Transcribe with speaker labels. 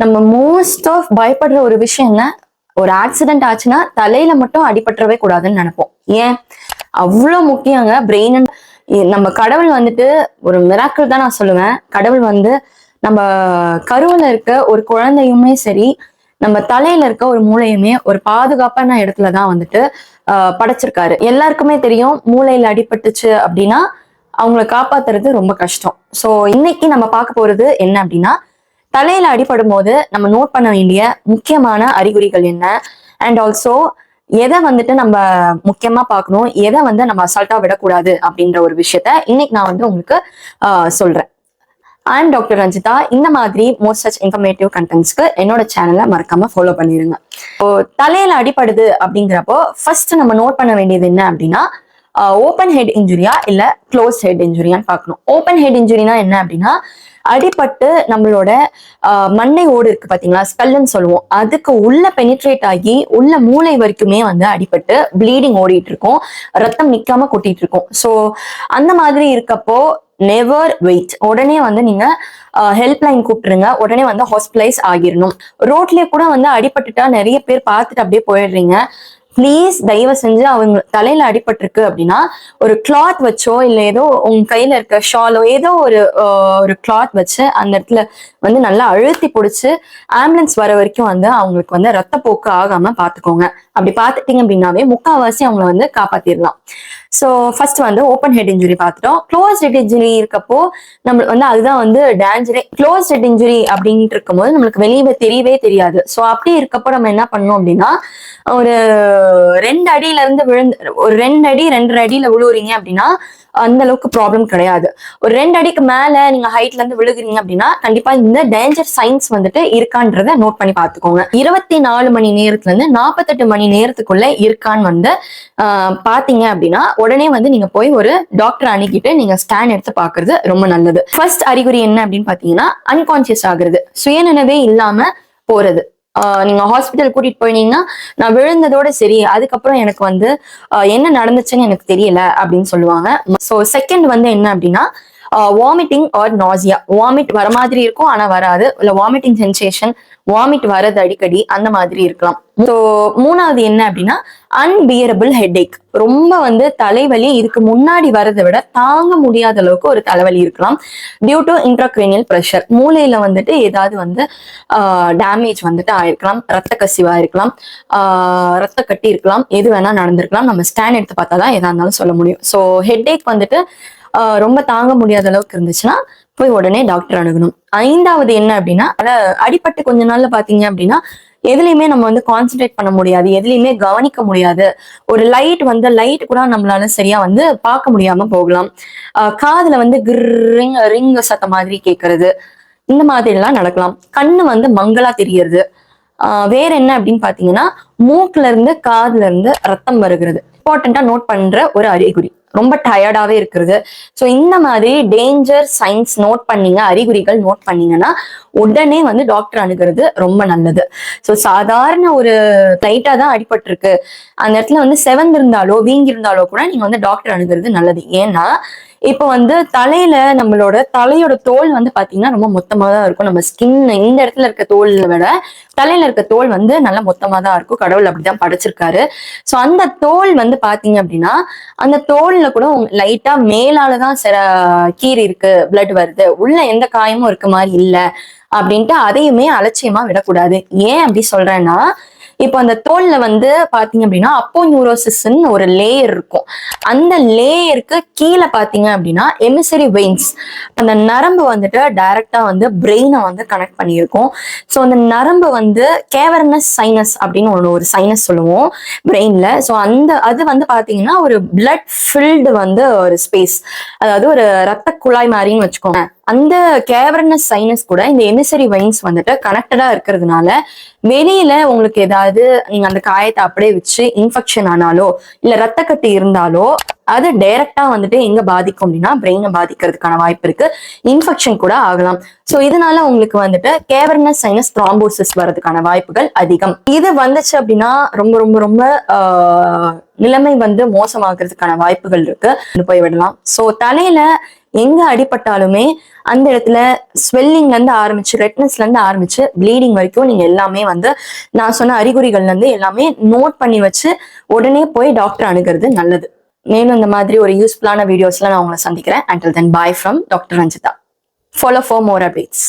Speaker 1: நம்ம most of பயப்படுற ஒரு விஷயம் என்ன? ஒரு ஆக்சிடென்ட் ஆச்சுன்னா தலையில மட்டும் அடிபட்டுறவே கூடாதுன்னு நினைப்போம். ஏன்? அவ்வளோ முக்கியங்க. பிரெயின் நம்ம கடவுள் வந்துட்டு ஒரு மிராக்கள் தான் நான் சொல்லுவேன். கடவுள் வந்து நம்ம கருவில் இருக்க ஒரு குழந்தையுமே சரி நம்ம தலையில இருக்க ஒரு மூளையுமே ஒரு பாதுகாப்பான இடத்துல தான் வந்துட்டு படைச்சிருக்காரு. எல்லாருக்குமே தெரியும் மூளையில அடிபட்டுச்சு அப்படின்னா அவங்கள காப்பாத்துறது ரொம்ப கஷ்டம். ஸோ இன்னைக்கு நம்ம பார்க்க போறது என்ன அப்படின்னா தலையில அடிபடும் போது நம்ம நோட் பண்ண வேண்டிய முக்கியமான அறிகுறிகள் என்ன? அண்ட் ஆல்சோ எதை வந்துட்டு நம்ம முக்கியமா பார்க்கணும்? எதை வந்து நம்ம அசால்ட்டா விடக்கூடாது அப்படின்ற ஒரு விஷயத்த இன்னைக்கு நான் வந்து உங்களுக்கு ஆஹ் சொல்றேன். And doctor Ranjitha. இந்த மாதிரி மோஸ்ட் சச் இன்ஃபர்மேட்டிவ் கண்டென்ட்ஸ்க்கு என்னோட சேனலை மறக்காம ஃபாலோ பண்ணிருங்க. இப்போ தலையில அடிபடுது அப்படிங்கிறப்போ ஃபர்ஸ்ட் நம்ம நோட் பண்ண வேண்டியது என்ன அப்படின்னா ஓப்பன் ஹெட் இன்ஜுரியா இல்ல க்ளோஸ் ஹெட் இன்ஜுரியான்னு பார்க்கணும். ஓப்பன் ஹெட் இன்ஜுரினா என்ன அப்படின்னா அடிபட்டு நம்மளோட மண்ணை ஓடு இருக்கு பாத்தீங்களா? ஸ்பெல்லுன்னு சொல்லுவோம். அதுக்கு உள்ள பெனிட்ரேட் ஆகி உள்ள மூளை வரைக்குமே வந்து அடிபட்டு ப்ளீடிங் ஓடிட்டு இருக்கும். ரத்தம் நிக்காம கொட்டிட்டு இருக்கும். ஸோ அந்த மாதிரி இருக்கப்போ நெவர் வெயிட் உடனே வந்து நீங்க ஹெல்ப்லைன் கூப்பிட்டுருங்க. உடனே வந்து ஹாஸ்பிட்டலைஸ் ஆகிடணும் ரோட்லயே கூட வந்து அடிபட்டுட்டா நிறைய பேர் பார்த்துட்டு அப்படியே போயிடுறீங்க. ப்ளீஸ் தயவு செஞ்சு அவங்க தலையில அடிபட்டிருக்கு அப்படின்னா ஒரு கிளாத் வச்சோ இல்ல ஏதோ உங்க கையில இருக்க ஷாலோ ஏதோ ஒரு ஆஹ், ஒரு கிளாத் வச்சு அந்த இடத்துல வந்து நல்லா அழுத்தி பிடிச்சி ஆம்புலன்ஸ் வர வரைக்கும் வந்து அவங்களுக்கு வந்து ரத்தப்போக்கு ஆகாம பாத்துக்கோங்க. அப்படி பாத்துட்டீங்க அப்படின்னாவே முக்கால்வாசி அவங்கள வந்து காப்பாத்திடலாம். ஸோ ஃபர்ஸ்ட் வந்து ஓப்பன் ஹெட் இன்ஜுரி பார்த்துட்டோம். க்ளோஸ் ஹெட் இன்ஜுரி இருக்கப்போ நம்மளுக்கு வந்து அதுதான் வந்து டேஞ்சரே க்ளோஸ் ஹெட் இன்ஜுரி அப்படின்ட்டு இருக்கும்போது நம்மளுக்கு வெளியே தெரியவே தெரியாது. ஸோ அப்படி இருக்கப்போ நம்ம என்ன பண்ணோம் அப்படின்னா ஒரு ரெண்டு அடியில இருந்து விழுந்து ஒரு ரெண்டு அடி ரெண்டரை அடியில விழுவுறீங்க அப்படின்னா அந்த அளவுக்கு ப்ராப்ளம் கிடையாது. ஒரு ரெண்டு அடிக்கு மேல நீங்க ஹைட்ல இருந்து விழுகுறீங்க அப்படின்னா கண்டிப்பா இந்த டேஞ்சர் சைன்ஸ் வந்துட்டு இருக்கான்றத நோட் பண்ணி பார்த்துக்கோங்க. இருபத்தி நாலு மணி நேரத்துல இருந்து நாற்பத்தெட்டு மணி நேரத்துக்குள்ள இருக்கான்னு வந்து பாத்தீங்க அப்படின்னா உடனே வந்து நீங்க போய் ஒரு டாக்டர் அணுகிட்டு நீங்க ஸ்கேன் எடுத்து பாக்குறது ரொம்ப நல்லது. ஃபர்ஸ்ட் அறிகுறி என்ன அப்படின்னு பாத்தீங்கன்னா அன்கான்சியஸ் ஆகுறது. சுயநினைவே இல்லாம போறது. ஆஹ் நீங்க ஹாஸ்பிட்டல் கூட்டிட்டு போயினீங்கன்னா நான் விழுந்ததோட சரி அதுக்கப்புறம் எனக்கு வந்து என்ன நடந்துச்சுன்னு எனக்கு தெரியல அப்படின்னு சொல்லுவாங்க. ஸோ செகண்ட் வந்து என்ன அப்படின்னா வாமிட்டிங் ஆர் நாசியா வாமிட் வர மாதிரி இருக்கும் ஆனா வராது. இல்ல வாமிட்டிங் சென்சேஷன் வாமிட் வரது அடிக்கடி அந்த மாதிரி இருக்கலாம். ஸோ மூணாவது என்ன அப்படின்னா அன்பியரபிள் ஹெட்ஏக் ரொம்ப வந்து தலைவலி இதுக்கு முன்னாடி வரதை விட தாங்க முடியாத அளவுக்கு ஒரு தலைவலி இருக்கலாம். டியூ டு இன்ட்ராக்ரேனியல் ப்ரெஷர் மூளையில வந்துட்டு ஏதாவது வந்து uh, டேமேஜ் வந்துட்டு ஆயிருக்கலாம். ரத்த கசிவா இருக்கலாம். Uh, ரத்த கட்டி இருக்கலாம். எது வேணா நடந்திருக்கலாம். நம்ம ஸ்கேன் எடுத்து பார்த்தா தான் எதா இருந்தாலும் சொல்ல முடியும். ஸோ ஹெட்ஏக் வந்துட்டு ரொம்ப தாங்க முடியாத அளவுக்கு இருந்துச்சுன்னா போய் உடனே டாக்டர் அணுகணும். ஐந்தாவது என்ன அப்படின்னா அத அடிபட்டு கொஞ்ச நாள்ல பாத்தீங்க அப்படின்னா எதுலையுமே நம்ம வந்து கான்சென்ட்ரேட் பண்ண முடியாது எதுலையுமே கவனிக்க முடியாது. ஒரு லைட் வந்து லைட் கூட நம்மளால சரியா வந்து பார்க்க முடியாம போகலாம். ஆஹ் காதுல வந்து கிரிங் ரிங் சத்த மாதிரி கேட்கறது இந்த மாதிரி எல்லாம் நடக்கலாம். கண்ணு வந்து மங்களா தெரியறது ஆஹ் வேற என்ன அப்படின்னு பாத்தீங்கன்னா மூக்குல இருந்து காதுல இருந்து ரத்தம் வருகிறது. இம்பார்ட்டண்டா நோட் பண்ற ஒரு அறிகுறி. ரொம்ப டயர்டாவே இருக்கிறது. ஸோ இந்த மாதிரி டேஞ்சர் சைன்ஸ் நோட் பண்ணீங்க அறிகுறிகள் நோட் பண்ணீங்கன்னா உடனே வந்து டாக்டர் அணுகிறது ரொம்ப நல்லது. ஸோ சாதாரண ஒரு லைட்டா தான் அடிபட்டிருக்கு. அந்த இடத்துல வந்து செவந்திருந்தாலோ இருந்தாலோ கூட நீங்க வந்து டாக்டர் அணுகிறது நல்லது. ஏன்னா இப்போ வந்து தலையில நம்மளோட தலையோட தோல் வந்து பாத்தீங்கன்னா ரொம்ப மொத்தமா தான் இருக்கும். நம்ம ஸ்கின் இந்த இடத்துல இருக்க தோல் விட தலையில இருக்க தோல் வந்து நல்லா மொத்தமா தான் இருக்கும். கடவுள் அப்படிதான் படைச்சிருக்காரு. ஸோ அந்த தோல் வந்து பாத்தீங்க அப்படின்னா அந்த தோல்ல கூட லைட்டா மேலாலதான் சில கீறி இருக்கு பிளட் வருது. உள்ள எந்த காயமும் இருக்க மாதிரி இல்ல. அப்படின்ட்டு அதையுமே அலட்சியமா விடக்கூடாது. ஏன் அப்படி சொல்றேன்னா இப்போ அந்த தோல்ல வந்து பாத்தீங்க அப்படின்னா அப்போ நியூரோசிஸ்ன்னு ஒரு லேயர் இருக்கும். அந்த லேயருக்கு கீழே பாத்தீங்க அப்படின்னா எமிசரி வெயின்ஸ் அந்த நரம்பு வந்துட்டு டைரக்டா வந்து பிரெயினை வந்து கனெக்ட் பண்ணியிருக்கும். ஸோ அந்த நரம்பு வந்து கேவர்னஸ் சைனஸ் அப்படின்னு ஒன்று ஒரு சைனஸ் சொல்லுவோம் பிரெயின்ல ஸோ அந்த அது வந்து பாத்தீங்கன்னா ஒரு பிளட் ஃபில்டு வந்து ஒரு ஸ்பேஸ் அதாவது ஒரு ரத்த குழாய் மாதிரின்னு வச்சுக்கோங்க. அந்த கேவர்னஸ் சைனஸ் கூட இந்த எமிசரி வைன்ஸ் வந்துட்டு கனெக்டடா இருக்கிறதுனால வெளியில உங்களுக்கு ஏதாவது நீங்க அந்த காயத்தை அப்படியே வச்சு இன்ஃபெக்ஷன் ஆனாலோ இல்ல ரத்த கட்டி இருந்தாலோ அது டைரக்டா வந்துட்டு எங்க பாதிக்கும் அப்படின்னா பிரெயினை பாதிக்கிறதுக்கான வாய்ப்பு இருக்கு. இன்ஃபெக்ஷன் கூட ஆகலாம். ஸோ இதனால உங்களுக்கு வந்துட்டு கேவர்னஸ் சைனஸ் த்ராம்போசிஸ் வர்றதுக்கான வாய்ப்புகள் அதிகம். இது வந்துச்சு அப்படின்னா ரொம்ப ரொம்ப ரொம்ப நிலைமை வந்து மோசமாகிறதுக்கான வாய்ப்புகள் இருக்கு. போய் விடலாம். ஸோ தலையில எங்க அடிபட்டாலுமே அந்த இடத்துல ஸ்வெல்லிங்ல இருந்து ஆரம்பிச்சு ரெட்னஸ்ல இருந்து ஆரம்பிச்சு ப்ளீடிங் வரைக்கும் நீங்க எல்லாமே வந்து நான் சொன்ன அறிகுறிகள்ல இருந்து எல்லாமே நோட் பண்ணி வச்சு உடனே போய் டாக்டர் அணுகிறது நல்லது. மேலும் இந்த மாதிரி ஒரு யூஸ்ஃபுல்லான வீடியோஸ்ல நான் உங்களை சந்திக்கிறேன். Until then bye from doctor Ranjitha follow for more updates